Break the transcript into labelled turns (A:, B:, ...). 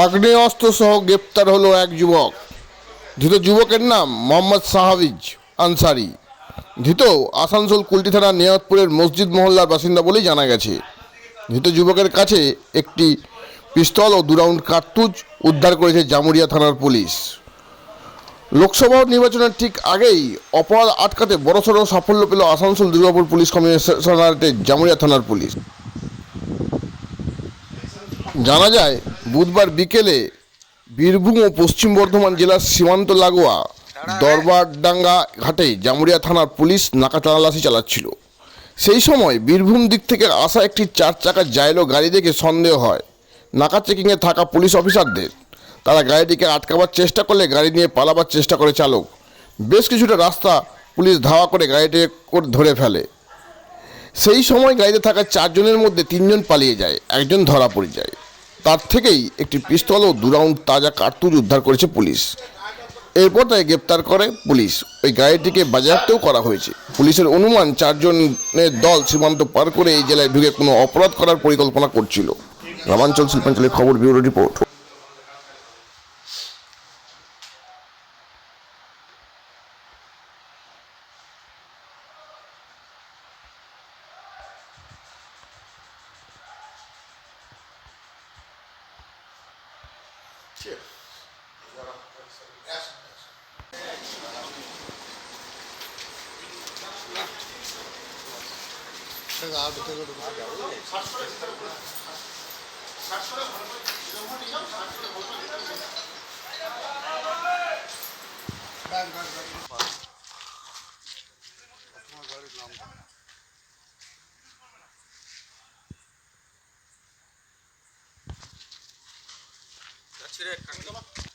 A: আগ্নেয়াস্ত্র সহ গ্রেপ্তার হলো এক যুবক। ধৃত যুবকের নাম মোহাম্মদ সাহাবিজ আনসারি। ধৃত আসানসোল কুলটি থানার নিয়ামতপুরের মসজিদ মহল্লার বাসিন্দা বলেই জানা গেছে। ধৃত যুবকের কাছে একটি পিস্তল ও দু রাউন্ড কার্তুজ উদ্ধার করেছে জামুরিয়া থানার পুলিশ। লোকসভা নির্বাচনের ঠিক আগেই অপরাধ আটকাতে বড়সড় সাফল্য পেল আসানসোল দুর্গাপুর পুলিশ কমিশনারেটের জামুরিয়া থানার পুলিশ। জানা যায়, বুধবার বিকেলে বীরভূম ও পশ্চিম বর্ধমান জেলার সীমান্ত লাগোয়া দরবারডাঙ্গা ঘাটে জামুরিয়া থানার পুলিশ নাকা তল্লাশি চালাচ্ছিল। সেই সময় বীরভূম দিক থেকে আসা একটি চার চাকার জাইলো গাড়ি দেখে সন্দেহ হয়। নাকা চেকিংয়ে থাকা পুলিশ অফিসারদের, তারা গাড়িটিকে আটকাবার চেষ্টা করলে গাড়ি নিয়ে পালাবার চেষ্টা করে চালক। বেশ কিছুটা রাস্তা পুলিশ ধাওয়া করে গাড়িটিকে ধরে ফেলে। সেই সময় গাড়িতে থাকা চারজনের মধ্যে তিনজন পালিয়ে যায়, একজন ধরা পড়ে যায়। তার থেকেই একটি পিস্তল ও দু রাউন্ড তাজা কার্তুজ উদ্ধার করেছে পুলিশ। এরপর তাকে গ্রেপ্তার করে পুলিশ। ওই গাড়িটিকে বাজেয়াপ্তও করা হয়েছে। পুলিশের অনুমান, চারজনের দল সীমান্ত পার করে এই জেলায় ঢুকে কোনো অপরাধ করার পরিকল্পনা করছিল। গ্রামাঞ্চল শিল্পাঞ্চলের খবর bureau report. Cheers. Thank you. दुसरे